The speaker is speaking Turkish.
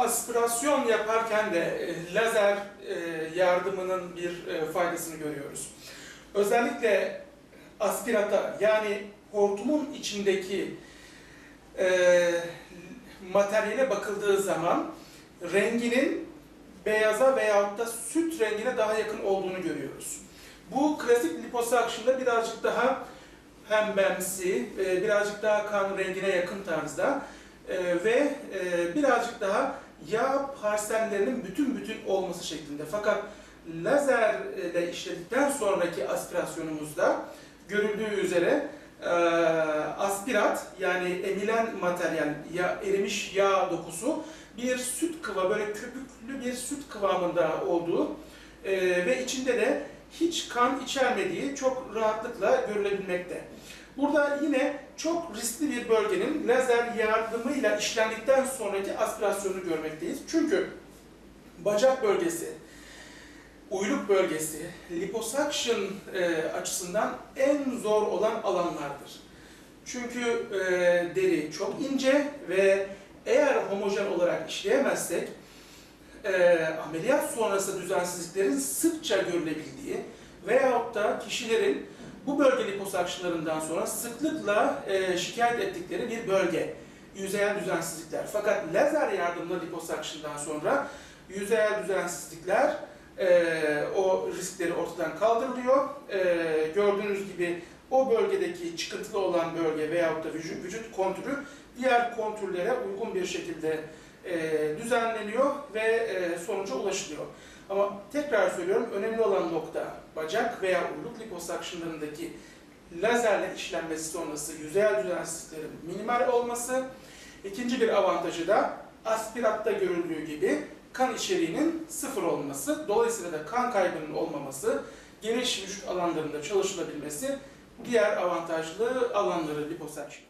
aspirasyon yaparken de e, lazer e, yardımının bir e, faydasını görüyoruz. Özellikle aspirata yani hortumun içindeki e, materyale bakıldığı zaman renginin beyaza veyahut da süt rengine daha yakın olduğunu görüyoruz. Bu klasik liposakşında birazcık daha pembemsi, e, birazcık daha kan rengine yakın tarzda e, ve e, birazcık daha yağ parsellerinin bütün bütün olması şeklinde. Fakat lazer ile işledikten sonraki aspirasyonumuzda görüldüğü üzere e, aspirat yani emilen materyal, ya, erimiş yağ dokusu bir süt kıva böyle köpüklü bir süt kıvamında olduğu e, ve içinde de hiç kan içermediği çok rahatlıkla görülebilmekte. Burada yine çok riskli bir bölgenin lazer yardımıyla işlendikten sonraki aspirasyonu görmekteyiz. Çünkü bacak bölgesi, uyluk bölgesi, liposuction e, açısından en zor olan alanlardır. Çünkü e, deri çok ince ve eğer homojen olarak işleyemezsek e, ameliyat sonrası düzensizliklerin sıkça görülebildiği veyahut da kişilerin bu bölge liposakşınlarından sonra sıklıkla e, şikayet ettikleri bir bölge. Yüzeyel düzensizlikler. Fakat lazer yardımlı liposakşından sonra yüzeyel düzensizlikler e, o riskleri ortadan kaldırılıyor. E, gördüğünüz gibi o bölgedeki çıkıntılı olan bölge veyahut da vücut, vücut kontürü diğer kontürlere uygun bir şekilde e, düzenleniyor ve e, sonuca ulaşılıyor. Ama tekrar söylüyorum önemli olan nokta bacak veya uyluk liposakşınlarındaki lazerle işlenmesi sonrası yüzeyel düzensizliklerin minimal olması. İkinci bir avantajı da aspiratta görüldüğü gibi kan içeriğinin sıfır olması. Dolayısıyla da kan kaybının olmaması, geniş vücut alanlarında çalışılabilmesi diğer avantajlı alanları liposakşın.